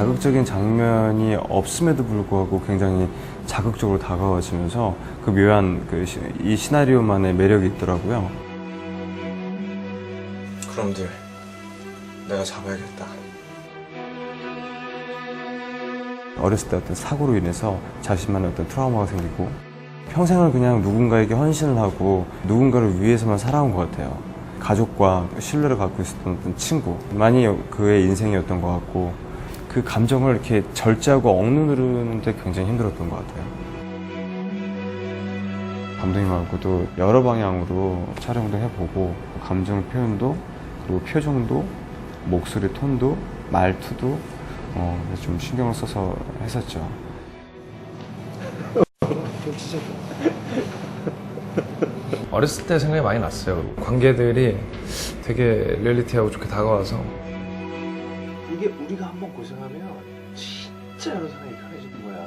자극적인 장면이 없음에도 불구하고 굉장히 자극적으로 다가와지면서 그 묘한 그이 시나리오만의 매력이 있더라고요. 그럼들 내가 잡아야겠다. 어렸을 때 어떤 사고로 인해서 자신만의 어떤 트라우마가 생기고 평생을 그냥 누군가에게 헌신을 하고 누군가를 위해서만 살아온 것 같아요. 가족과 신뢰를 갖고 있었던 어떤 친구 많이 그의 인생이었던 것 같고 그 감정을 이렇게 절제하고 억누르는데 굉장히 힘들었던 것 같아요. 감독님하고도 여러 방향으로 촬영도 해보고 감정 표현도 그리고 표정도 목소리 톤도 말투도 어, 좀 신경을 써서 했었죠. 어렸을 때 생각이 많이 났어요. 관계들이 되게 리얼리티하고 좋게 다가와서 이게 우리가 한번 고생하면 진짜 여러 사람이 편해지는 거야.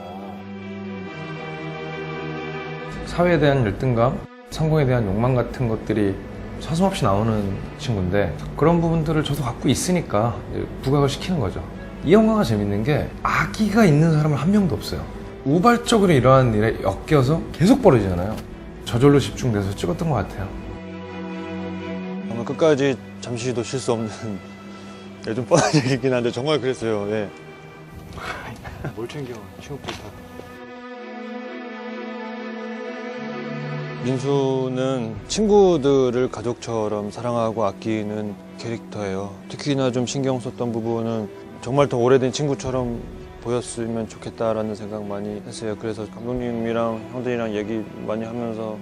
사회에 대한 열등감, 성공에 대한 욕망 같은 것들이 서슴없이 나오는 친구인데 그런 부분들을 저도 갖고 있으니까 부각을 시키는 거죠. 이 영화가 재밌는 게 아기가 있는 사람은 한 명도 없어요. 우발적으로 이러한 일에 엮여서 계속 벌어지잖아요. 저절로 집중돼서 찍었던 것 같아요. 정말 끝까지 잠시도 쉴 수 없는 예, 좀 뻔한 얘기긴 한데 정말 그랬어요. 예. 뭘 챙겨? 취업부터. 민수는 친구들을 가족처럼 사랑하고 아끼는 캐릭터예요. 특히나 좀 신경 썼던 부분은 정말 더 오래된 친구처럼 보였으면 좋겠다라는 생각 많이 했어요. 그래서 감독님이랑 형들이랑 얘기 많이 하면서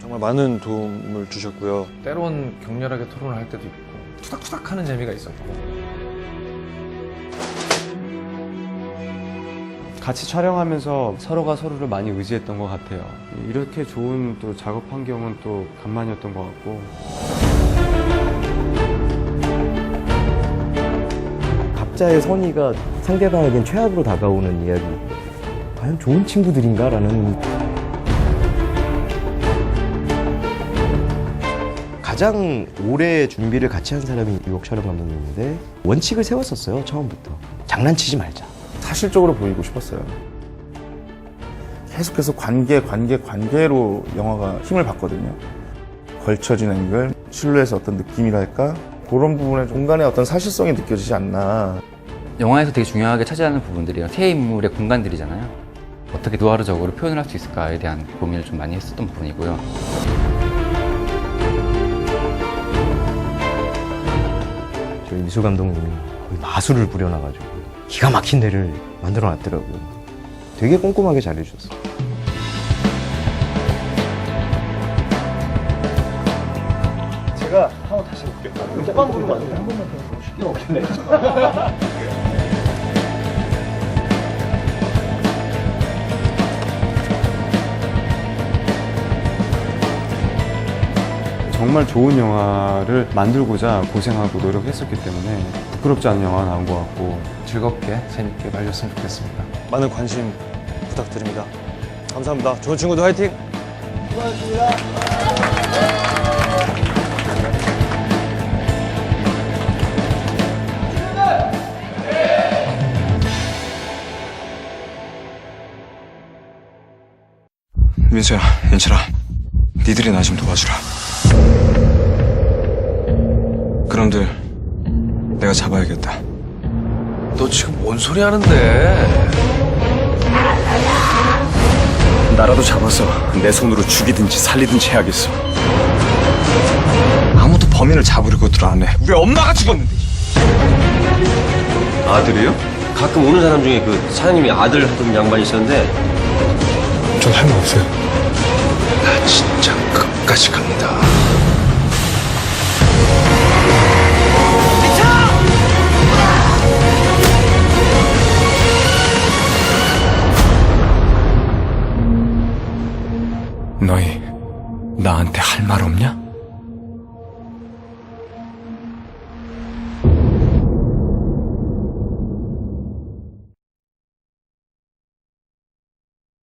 정말 많은 도움을 주셨고요. 때론 격렬하게 토론을 할 때도 있고 투닥투닥 하는 재미가 있었고 같이 촬영하면서 서로가 서로를 많이 의지했던 것 같아요. 이렇게 좋은 또 작업 환경은 또 간만이었던 것 같고. 각자의 선의가 상대방에겐 최악으로 다가오는 이야기. 과연 좋은 친구들인가라는 가장 오래 준비를 같이 한 사람이 유옥 촬영 감독님인데 원칙을 세웠었어요 처음부터 장난치지 말자 사실적으로 보이고 싶었어요. 계속해서 관계, 관계, 관계로 영화가 힘을 받거든요. 걸쳐진 앵글, 실루엣의 어떤 느낌이랄까? 그런 부분에 공간의 어떤 사실성이 느껴지지 않나. 영화에서 되게 중요하게 차지하는 부분들이요. 새 인물의 공간들이잖아요. 어떻게 누아르적으로 표현을 할 수 있을까에 대한 고민을 좀 많이 했었던 부분이고요. 미수 감독님이 거의 마술을 부려놔가지고 기가 막힌 데를 만들어 놨더라고요 되게 꼼꼼하게 잘해주셨어요 제가 한번 다시 볼게요. 똑바로 보면 안 돼요. 한 번만 더 쉽게 없겠네. 정말 좋은 영화를 만들고자 고생하고 노력했었기 때문에 부끄럽지 않은 영화가 나온 것 같고 즐겁게 재밌게 봐주셨으면 좋겠습니다. 많은 관심 부탁드립니다. 감사합니다. 좋은 친구들 화이팅! 민수야, 연철아, 니들이 나 좀 도와주라. 그럼들 내가 잡아야겠다. 너 지금 뭔 소리 하는데? 나라도 잡아서 내 손으로 죽이든지 살리든지 해야겠어. 아무도 범인을 잡으려고들 안 해. 우리 엄마가 죽었는데. 아들이요? 가끔 오는 사람 중에 그 사장님이 아들 하던 양반이 있었는데 전 할 말 없어요. 나 진짜 끝까지 간다. 나한테 할 말 없냐?